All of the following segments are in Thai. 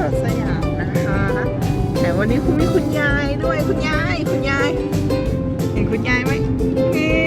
สัตว์สยามนะคะ แต่วันนี้คุณมีคุณยายด้วยคุณยายคุณยาย เห็นคุณยายไหมนี่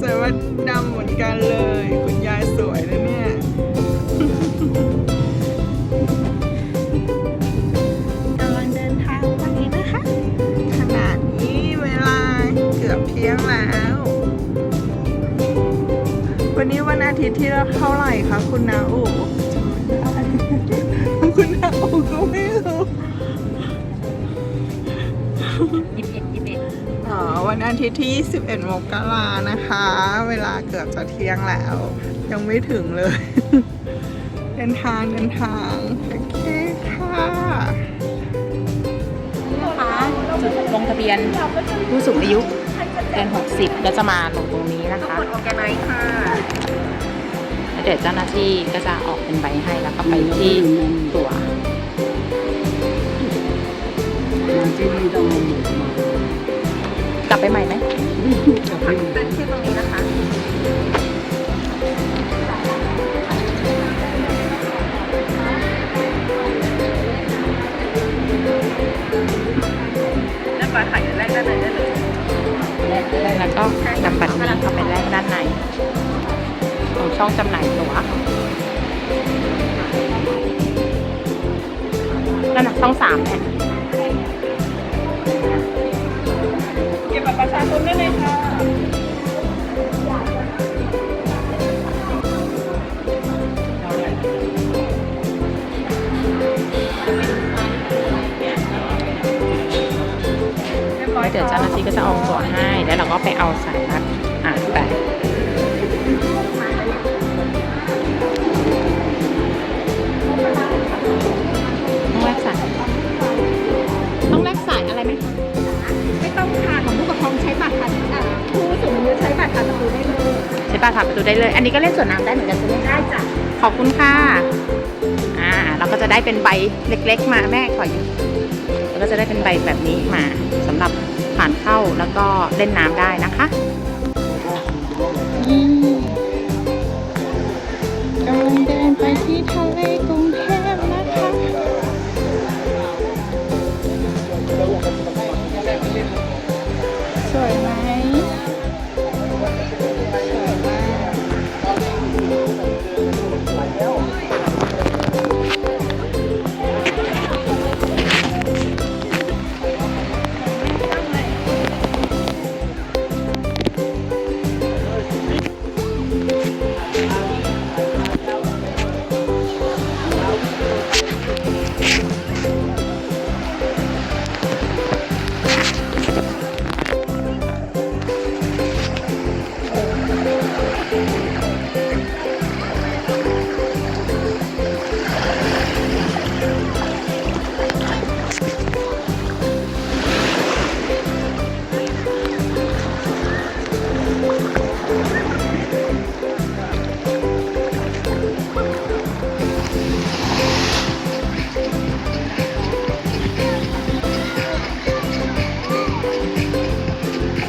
สวยว่าดำเหมือนกันเลย คุณยายสวยนะเนี่ยกำลังเดินทางไปนะคะ ขนาดนี้เวลาเกือบเที่ยงแล้ว วันนี้วันอาทิตย์ที่เท่าไหร่คะคุณนาอูคุณนาอู ก็ไม่รู้ยี่สิบเอ็ดยี่สิบเอ็ดอ๋อวันอาทิตย์ที่ 21 มกรานะคะ เวลาเกือบจะเที่ยงแล้ว ยังไม่ถึงเลย เดินทางเดินทาง โอเคค่ะนะคะจุดลงทะเบียนผู้สูงอายุเกิน 60 ก็จะมาลงตรงนี้นะคะกดออแกไนค่ะแล้วเดี๋ยวเจ้าหน้าที่ก็จะออกเป็นใบให้แล้วก็ไปที่ตั๋ว มาที่นี่ต้องมาหมุนมากลับไปใหม่ไหมเป็นที่ตรงนี้นะคะ แล้วปลาไข่แรกได้เลยได้เลยแล้วก็นำบัตรนี้เข้าไปแลกด้านในของช่องจำหน่ายตั๋วนั่นนะช่องสามเนี่ยาหน้าที่ก็จะเอาตั๋วให้ แล้วเราก็ไปเอาสายรัดอ่านไปต้องแลกสายต้องแลกสายอะไรไหมคะไม่ต้องค่ะของผู้ปกครองใช้บัตรผ่านอ่าผู้สูงอายุใช้บัตรผ่านประตูได้เลยใช้ปลาถามประตูได้เลย อันนี้ก็เล่นสวนน้ำได้เหมือนกันใช่ไหมคะได้จ้ะขอบคุณค่ะอ่าเราก็จะได้เป็นใบเล็ก ๆ มาแม่ขออยู่แล้วก็จะได้เป็นใบแบบนี้มาสำหรับ ผ่านเข้าแล้วก็เล่นน้ำได้นะคะกำลังเดินไปที่ทะเล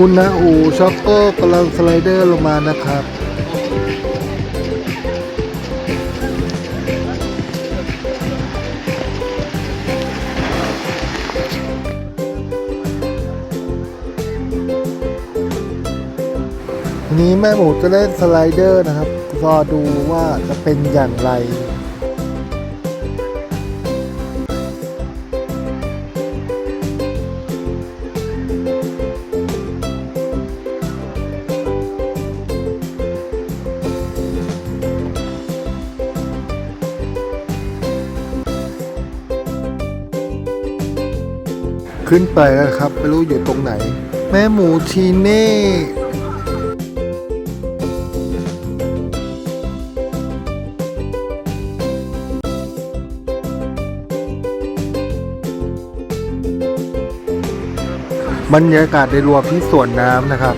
คุณนาอูช็อกโก้กำลังสไลเดอร์ลงมานะครับ นี้แม่หมูจะเล่นสไลเดอร์นะครับ รอดูว่าจะเป็นอย่างไร ขึ้นไปแล้วครับ ไม่รู้อยู่ตรงไหน แม่หมูทีเน่บรรยากาศในรวมที่สวนน้ำนะครับ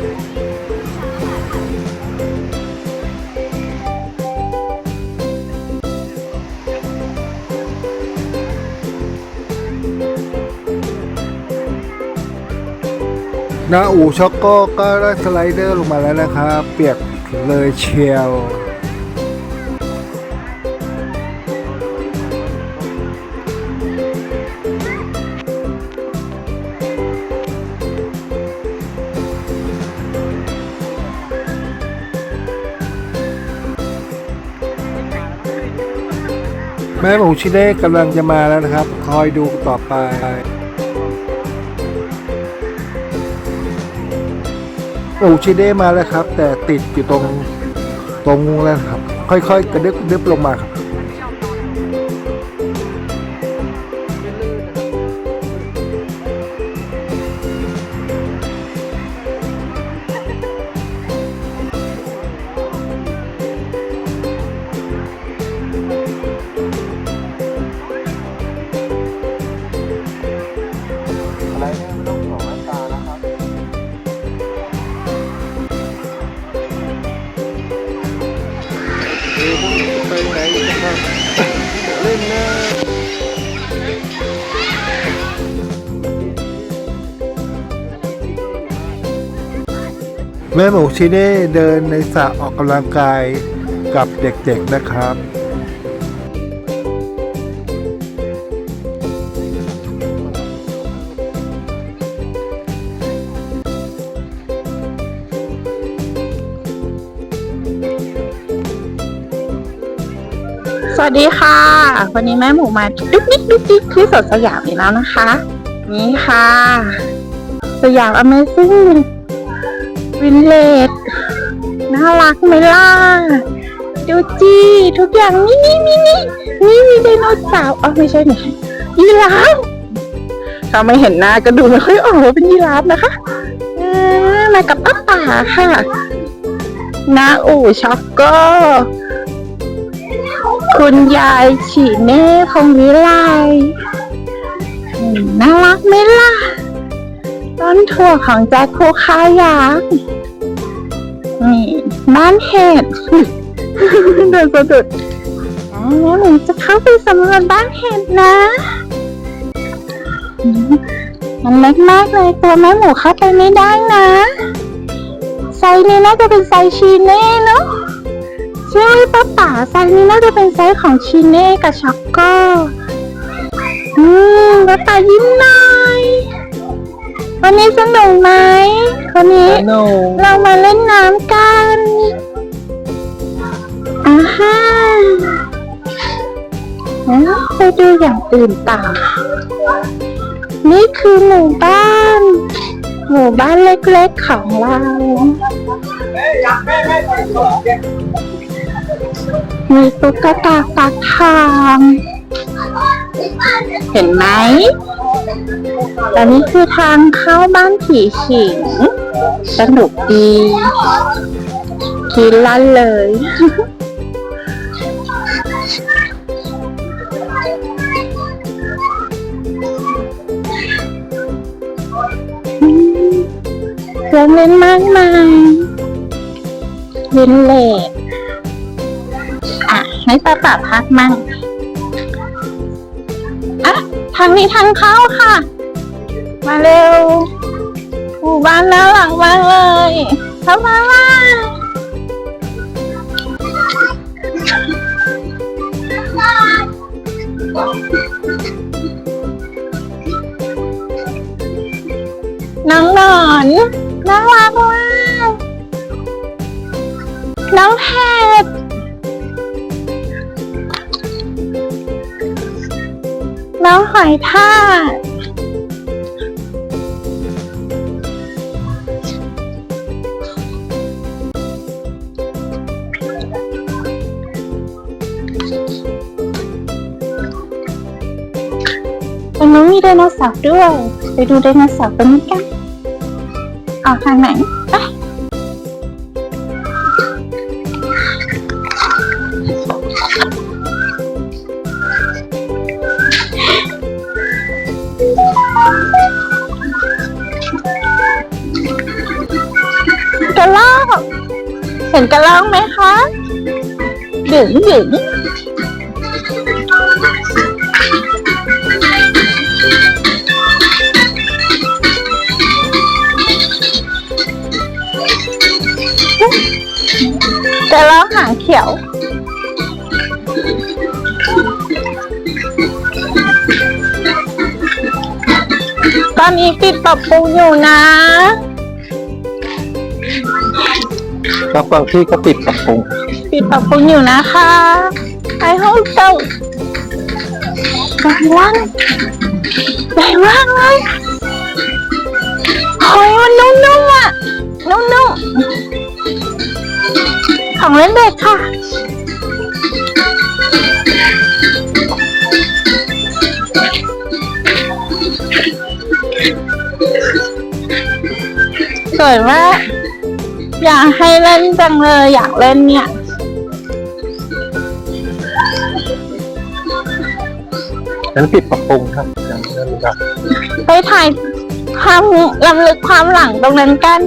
หน้าอูช็อกโก้ก็ได้สไลเดอร์ลงมาแล้วนะครับ เปียกเลยเชียวแม่หมชิเล่กำลังจะมาแล้วนะครับ คอยดูต่อไป หมูชิเล่มาแล้วครับ แต่ติดอยู่ตรงตรงงูแล้วครับ ค่อยๆ กระดึบกระดึบลงมาครับ ไปไหนกันครับเล่นนะแม่หมูชิเน่เดินในสระออกกำลังกายกับเด็กๆนะครับ สวัสดีค่ะ วันนี้แม่หมูมาดุ๊กดิ๊กดุ๊กดิ๊กที่สวนสยามอีกแล้วนะคะ นี่ค่ะ สยาม Amazing วินเลดน่ารักไหมล่ะ ดูจีทุกอย่างนี่นี่นี่นี่นี่มีไดโนเสาร์อ๋อไม่ใช่นี่ยีราฟถ้าไม่เห็นหน้าก็ดูไม่ค่อยออกว่าเป็นยีราฟนะคะอ่ามากับป้าป่าค่ะนาอูช็อกโก คุณยายฉีเน่พงวิไลน่ารักไหมล่ะ ต้นถั่วของแจ็คโคคายักษ์นี่บ้านเห็ดเดินสะดุดแอ๋อหนูจะเข้าไปสำรวจบ้านเห็ดนะ มันเล็กมากเลยตัวแม่หมูเข้าไปไม่ได้นะ ไซนี้น่าจะเป็นไซชีเน่เนาะ ใช่ป้าป๋าไซส์นี้น่าจะเป็นไซส์ของชิเน่กับช็อกโกอืมป้าป๋ายิ้มหน่อยวันนี้สนุกไหมวันนี้เรามาเล่นน้ำกันอ่าฮะแล้วไปดูอย่างอื่นต่อนี่คือหมู่บ้าน หมู่บ้านเล็กๆของเรา มีตุ๊กตาฟักทองเห็นไหมอันนี้คือทางเข้าบ้านผีสิง สนุกดีกินลั่นเลยเครื่องเล่นมากมายวินเลดอะ ให้ป้าป่าพักมั่งอะทางนี้ทางเข้าค่ะ มาเร็วหมู่บ้านน่ารักมากเลยเข้ามาว่าน้องหนอนน่ารักมาก น้องหอยทากตรงนู้นมีไดโนเสาร์ด้วย ไปดูไดโนเสาร์ตรงนี้กันออกทางไหน งหยึงกระลอหางเขียว ตอนนี้ปิดปรับปรุงอยู่นะครับบางที่ก็ปิดปรับปรุง ปิดปรับปรุงอยู่นะคะ I hope so ใหญ่มากใหญ่มากเลยหอยมันนุ่มๆอะ นุ่มๆ ของเล่นเด็กค่ะ สวยมาก อยากให้เล่นจังเลย อยากเล่นเนี่ย นั้นปิดปรับปรุงครับอย่างนั้นครับไปถ่ายความลำลึกความหลังตรงนั้นกัน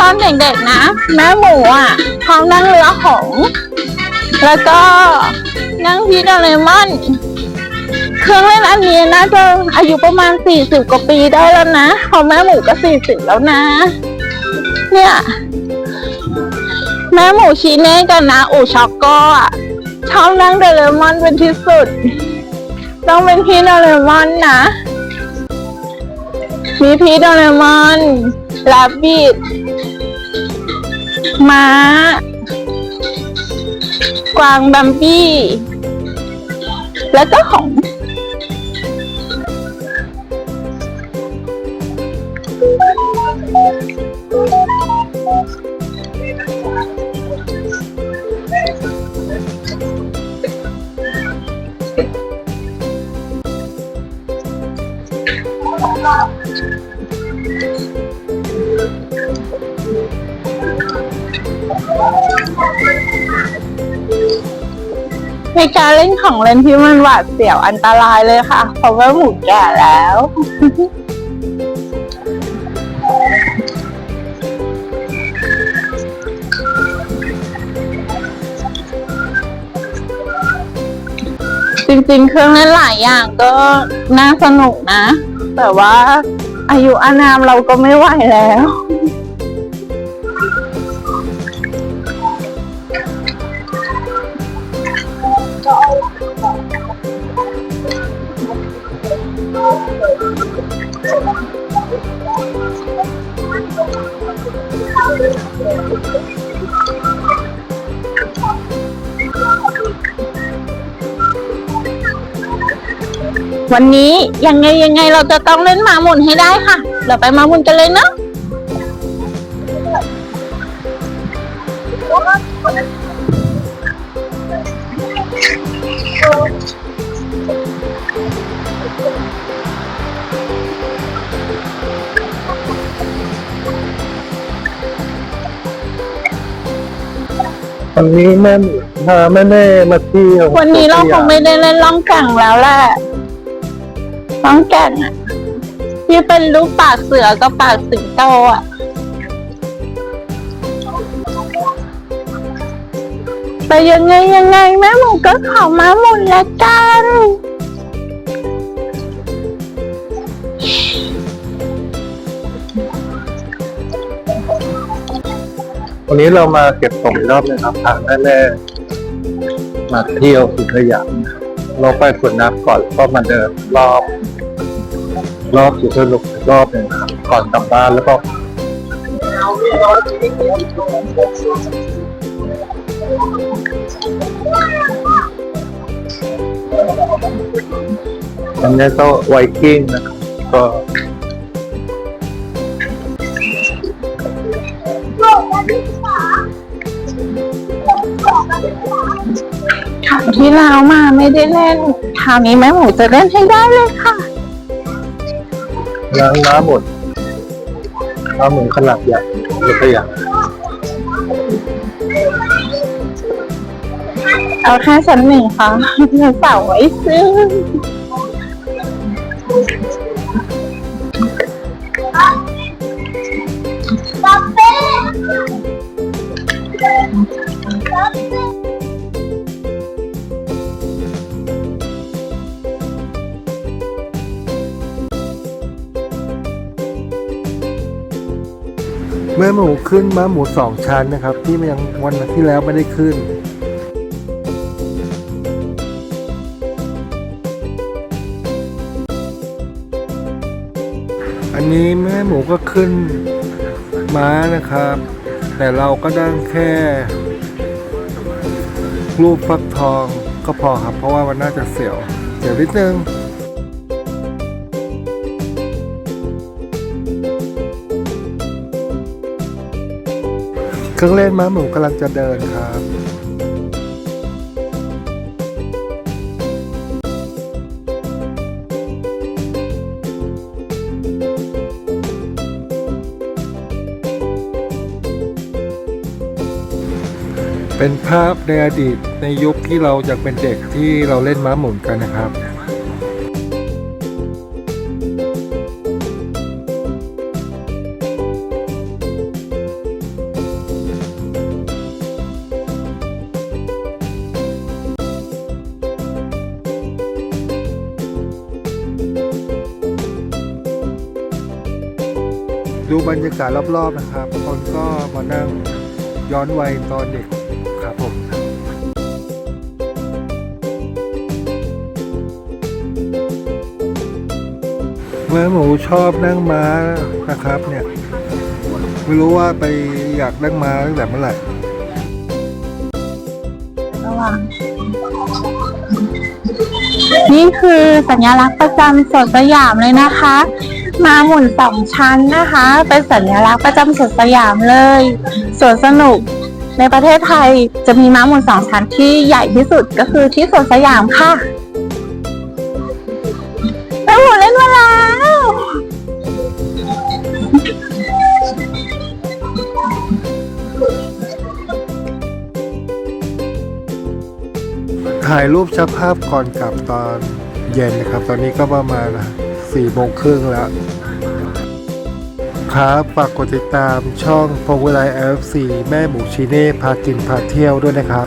ตอนเด็กๆนะ แม่หมูอะเขานั่งเรือหงส์แล้วก็นั่งพีโดเรมอน เครื่องเล่นอันนี้น่าจะอายุประมาณสี่สิบกว่าปีได้แล้วนะพราะแม่หมูก็สี่สิบแล้วนะ เนี่ย แม่หมูชีเน่กับนะอูช็อกโก้อะชอบนั่งโดเรมอนเป็นที่สุด ต้องเป็นพี่โดเรมอนนะ มีพี่โดเรมอนลาบิดม้ากวางบัมบี้ แล้วก็ของ ในการเล่นของเล่นที่มันหวาดเสียวอันตรายเลยค่ะ เพราะว่าหมูแก่แล้ว จริงๆ เครื่องเล่นหลายอย่างก็น่าสนุกนะ แต่ว่าอายุอานามเราก็ไม่ไหวแล้ว วันนี้ยังไงยังไงเราจะต้องเล่นหมาหมุนให้ได้ค่ะ เราไปหมาหมุนกันเลยเนาะ วันนี้แม่พาแม่แม่มาเที่ยววันนี้เราคงไม่ได้เล่นล่องแก่งแล้วแหละล่องแก่งอะที่เป็นรูปปากเสือกับปากสิงโตอะแต่ยังไงยังไงแม่หมูก็ขอมาหมุนละกัน วันนี้เรามาเก็บส่งอีกรอบหนึงครับพาแม่แม่มาเที่ยวสุสยามนเราไปสวนน้ำก่อนแล้วก็มาเดินรอบ รอบสุสนุกรอบหนึ่งครับก่อนกลับบ้านแล้วก็อันนี้ก็ไวกิ้งนะครับก็ ที่แล้วมาไม่ได้เล่น คราวนี้แม่หมูจะเล่นให้ได้เลยค่ะ ล้างน้ำหมดน้ำหมุนขนาดใหญ่ยกตัวอย่างเอาแค่ชั้นหนึ่งค่ะเสาไว้ซื้อ ม่หมูขึ้นม้าหมูสองชั้นนะครับ ที่มันยังวันที่แล้วไม่ได้ขึ้น อันนี้แม่หมูก็ขึ้นม้านะครับ แต่เราก็นั่งแค่ รูปฟักทองก็พอครับ เพราะว่ามันน่าจะเสียวเสียวนิดนึง เครื่องเล่นม้าหมูกำลังจะเดินครับเป็นภาพในอดีตในยุคที่เรายังเป็นเด็กที่เราเล่นม้าหมุนกันนะครับ ดูบรรยากาศรอบๆนะครับคนก็มานั่งย้อนวัยตอนเด็กครับผมเมื่อหมูชอบนั่งม้านะครับเนี่ย ไม่รู้ว่าไปอยากนั่งม้าตั้งแต่เมื่อไหร่ระวังนี่คือสัญลักษณ์ประจำสวนสยามเลยนะคะ มาหมุนสองชั้นนะคะ เป็นสัญลักษณ์ประจำสวนสยามเลยสวนสนุกในประเทศไทยจะมีม้าหมุนสองชั้นที่ใหญ่ที่สุดก็คือที่สวนสยามค่ะแม่หมุนเล่นมาแล้วถ่ายรูปชักภาพก่อนกลับตอนเย็นนะครับ ตอนนี้ก็ประมาณ สี่โมงครึ่งแล้ว ครับฝากกดติดตามช่องพงเวลา LFC แม่หมูชีเน่พากินพาเที่ยวด้วยนะครับ